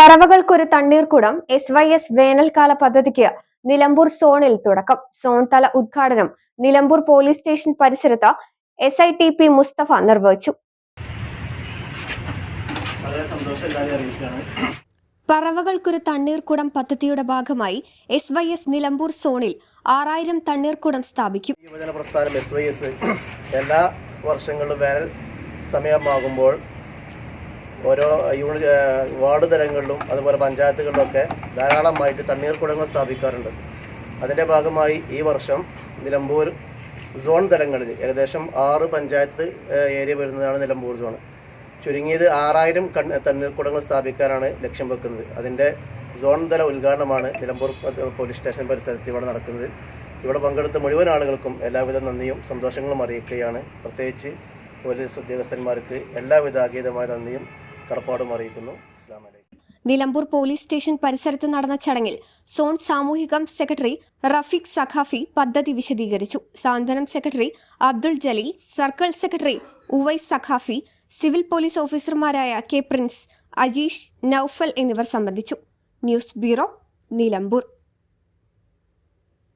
പറവകൾക്കൊരു തണ്ണീർക്കുടം S Y S വേനൽക്കാല പദ്ധതിക്ക് നിലമ്പൂർ സോണിൽ തുടക്കം. സോൺ തല ഉദ്ഘാടനം നിലമ്പൂർ പോലീസ് സ്റ്റേഷൻ പരിസരത്ത് S I T P Mustafa നിർവഹിച്ചു. പറവകൾക്കൊരു തണ്ണീർക്കുടം പദ്ധതിയുടെ ഭാഗമായി എസ് വൈ എസ് നിലമ്പൂർ സോണിൽ ആറായിരം തണ്ണീർക്കുടം സ്ഥാപിക്കും. യുവജന പ്രസ്ഥാനം എസ് വൈ എസ് എല്ലാ വർഷങ്ങളിലും വേനൽ സമയമാകുമ്പോൾ ഓരോ യൂണിറ്റ് വാർഡ് തലങ്ങളിലും അതുപോലെ പഞ്ചായത്തുകളിലൊക്കെ ധാരാളമായിട്ട് തണ്ണീർക്കുടങ്ങൾ സ്ഥാപിക്കാറുണ്ട്. അതിന്റെ ഭാഗമായി ഈ വർഷം നിലമ്പൂർ സോൺ തലങ്ങളിൽ ഏകദേശം ആറ് പഞ്ചായത്ത് ഏരിയ വരുന്നതാണ് നിലമ്പൂർ സോൺ. ചുരുങ്ങിയത് ആറായിരം കൺ തണ്ണീർക്കുടങ്ങൾ സ്ഥാപിക്കാനാണ് ലക്ഷ്യം വെക്കുന്നത്. അതിന്റെ സോൺ തല ഉദ്ഘാടനമാണ് നിലമ്പൂർ പോലീസ് സ്റ്റേഷൻ പരിസരത്ത് ഇവിടെ നടക്കുന്നത്. ഇവിടെ പങ്കെടുത്ത മുഴുവൻ ആളുകൾക്കും എല്ലാവിധ നന്ദിയും സന്തോഷങ്ങളും അറിയിക്കുകയാണ്. പ്രത്യേകിച്ച് പോലീസ് ഉദ്യോഗസ്ഥന്മാർക്ക് എല്ലാവിധ ആഗീതമായ നന്ദിയും കടപ്പാടും അറിയിക്കുന്നു. നിലമ്പൂർ പോലീസ് സ്റ്റേഷൻ പരിസരത്ത് നടന്ന ചടങ്ങിൽ സോൺ സാമൂഹികം സെക്രട്ടറി റഫീഖ് സഖാഫി പദ്ധതി വിശദീകരിച്ചു. സാന്ത്വനം secretary Abdul Jaleel circle secretary Uwais Saqafi civil police ഓഫീസർമാരായ കെ പ്രിൻസ് അജീഷ് നൌഫൽ എന്നിവർ സംബന്ധിച്ചു. News bureau Nilambur.